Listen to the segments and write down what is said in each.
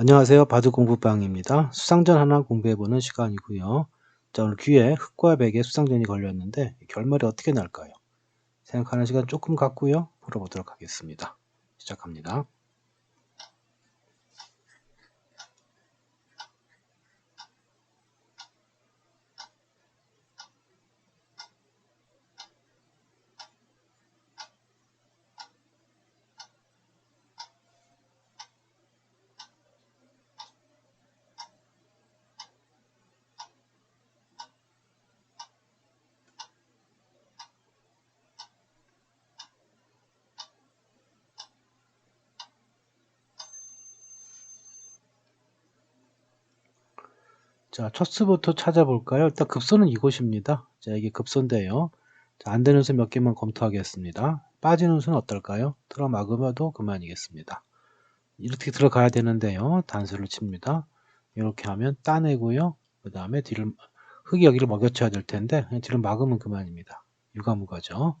안녕하세요. 바둑 공부방입니다. 수상전 하나 공부해보는 시간이고요. 자, 오늘 귀에 흑과 백의 수상전이 걸렸는데 결말이 어떻게 날까요? 생각하는 시간 조금 갖고요. 풀어보도록 하겠습니다. 시작합니다. 자, 첫 수부터 찾아볼까요? 일단 급소는 이곳입니다. 자, 이게 급소인데요. 자, 안 되는 수 몇 개만 검토하겠습니다. 빠지는 수는 어떨까요? 들어막으면도 그만이겠습니다. 이렇게 들어가야 되는데요. 단수를 칩니다. 이렇게 하면 따내고요. 그 다음에 뒤를 흙이 여기를 먹여쳐야 될 텐데 그냥 뒤를 막으면 그만입니다. 유가무가죠.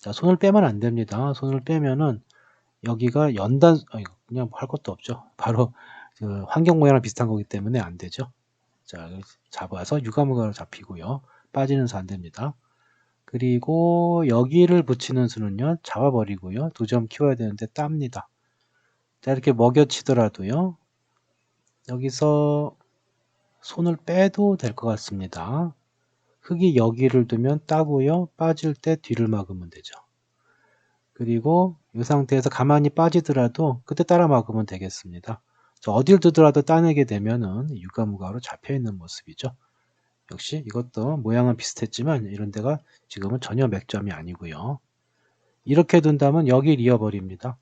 자, 손을 빼면 안 됩니다. 손을 빼면은 여기가 연단 그냥 할 것도 없죠. 바로 그 환경 모양이랑 비슷한 거기 때문에 안 되죠. 자, 잡아서 유가무가로 잡히고요. 빠지는 수 안 됩니다. 그리고 여기를 붙이는 수는요. 잡아버리고요. 두 점 키워야 되는데 땁니다. 자, 이렇게 먹여치더라도요. 여기서 손을 빼도 될 것 같습니다. 흙이 여기를 두면 따고요. 빠질 때 뒤를 막으면 되죠. 그리고 이 상태에서 가만히 빠지더라도 그때 따라 막으면 되겠습니다. 어딜 두더라도 따내게 되면은 유가무가로 잡혀 있는 모습이죠. 역시 이것도 모양은 비슷했지만 이런 데가 지금은 전혀 맥점이 아니고요. 이렇게 둔다면 여기를 이어버립니다.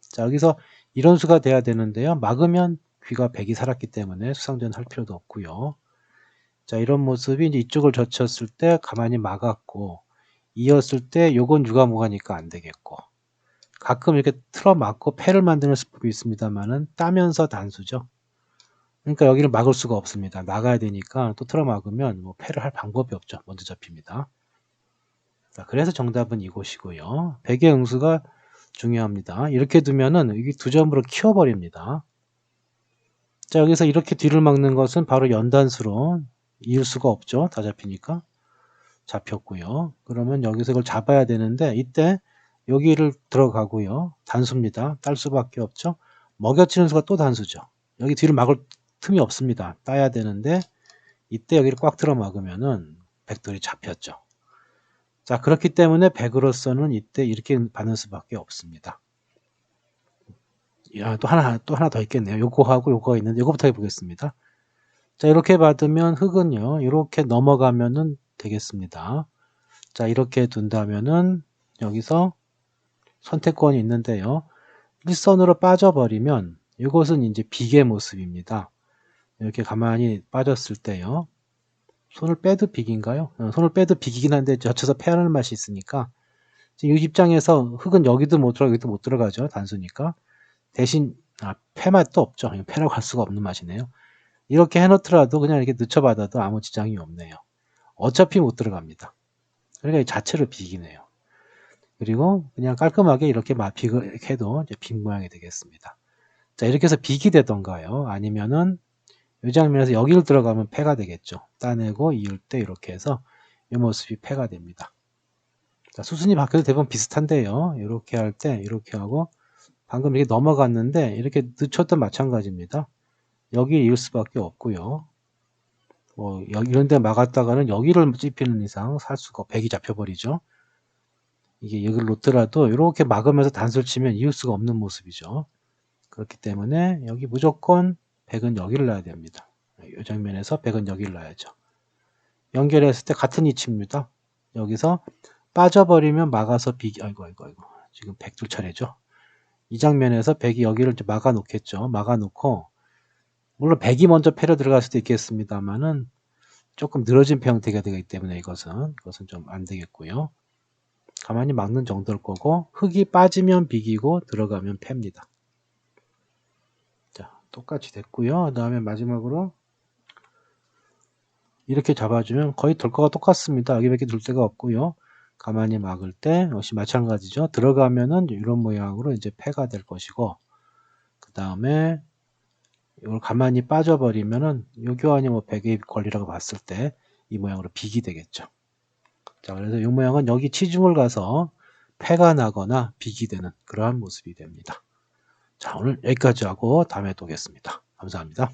자 여기서 이런 수가 돼야 되는데요. 막으면 귀가 백이 살았기 때문에 수상전 할 필요도 없고요. 자 이런 모습이 이제 이쪽을 젖혔을 때 가만히 막았고 이었을 때 요건 유가무가니까 안 되겠고 가끔 이렇게 틀어 막고 패를 만드는 수법이 있습니다만은 따면서 단수죠. 그러니까 여기를 막을 수가 없습니다. 나가야 되니까 또 틀어 막으면 뭐 패를 할 방법이 없죠. 먼저 잡힙니다. 자, 그래서 정답은 이곳이고요. 백의 응수가 중요합니다. 이렇게 두면은 여기 두 점으로 키워버립니다. 자, 여기서 이렇게 뒤를 막는 것은 바로 연단수로 이을 수가 없죠. 다 잡히니까. 잡혔고요. 그러면 여기서 이걸 잡아야 되는데 이때 여기를 들어가고요. 단수입니다. 딸 수밖에 없죠. 먹여치는 수가 또 단수죠. 여기 뒤를 막을 틈이 없습니다. 따야 되는데 이때 여기를 꽉 들어 막으면은 백돌이 잡혔죠. 자 그렇기 때문에 백으로서는 이때 이렇게 받는 수밖에 없습니다. 야, 또 하나 또 하나 더 있겠네요. 요거하고 요거 있는데 요거부터 해보겠습니다. 자 이렇게 받으면 흙은요 이렇게 넘어가면은 되겠습니다. 자 이렇게 둔다면은 여기서 선택권이 있는데요. 일선으로 빠져버리면 이것은 이제 비계 모습입니다. 이렇게 가만히 빠졌을 때요. 손을 빼도 비기인가요? 어, 손을 빼도 비기긴 한데 젖혀서 패하는 맛이 있으니까 이 입장에서 흙은 여기도 못 들어가 여기도 못 들어가죠. 단수니까. 대신 아, 패 맛도 없죠. 패라고 할 수가 없는 맛이네요. 이렇게 해놓더라도 그냥 이렇게 늦춰받아도 아무 지장이 없네요. 어차피 못 들어갑니다. 그러니까 이 자체를 비기네요. 그리고 그냥 깔끔하게 이렇게 마픽을 해도 이제 빈 모양이 되겠습니다. 자, 이렇게 해서 빅이 되던가요? 아니면은 이 장면에서 여기를 들어가면 패가 되겠죠. 따내고 이을 때 이렇게 해서 이 모습이 패가 됩니다. 자, 수순이 바뀌어도 대부분 비슷한데요. 이렇게 할 때 이렇게 하고 방금 이렇게 넘어갔는데 이렇게 늦췄던 마찬가지입니다. 여기 이을 수밖에 없고요. 뭐 이런 데 막았다가는 여기를 찝히는 이상 살 수가 백이 잡혀버리죠. 이게 여기를 놓더라도 이렇게 막으면서 단수를 치면 이을 수가 없는 모습이죠. 그렇기 때문에 여기 무조건 100은 여기를 놔야 됩니다. 이 장면에서 100은 여기를 놔야죠. 연결했을 때 같은 위치입니다. 여기서 빠져버리면 막아서 비기, 아이고, 아이고, 아이고. 지금 100둘 차례죠. 이 장면에서 100이 여기를 막아 놓겠죠. 막아 놓고, 물론 100이 먼저 패로 들어갈 수도 있겠습니다만은 조금 늘어진 형태가 되기 때문에 이것은, 이것은 좀 안 되겠고요. 가만히 막는 정도일 거고 흙이 빠지면 비기고 들어가면 팹니다. 자, 똑같이 됐고요. 그 다음에 마지막으로 이렇게 잡아주면 거의 돌거가 똑같습니다. 여기밖에 둘 데가 없고요. 가만히 막을 때 역시 마찬가지죠. 들어가면은 이런 모양으로 이제 패가 될 것이고 그 다음에 이걸 가만히 빠져버리면은 요 교환이 뭐 100의 권리라고 봤을 때 이 모양으로 빅이 되겠죠. 자, 그래서 이 모양은 여기 치중을 가서 패가 나거나 빅이 되는 그러한 모습이 됩니다. 자, 오늘 여기까지 하고 다음에 또 오겠습니다. 감사합니다.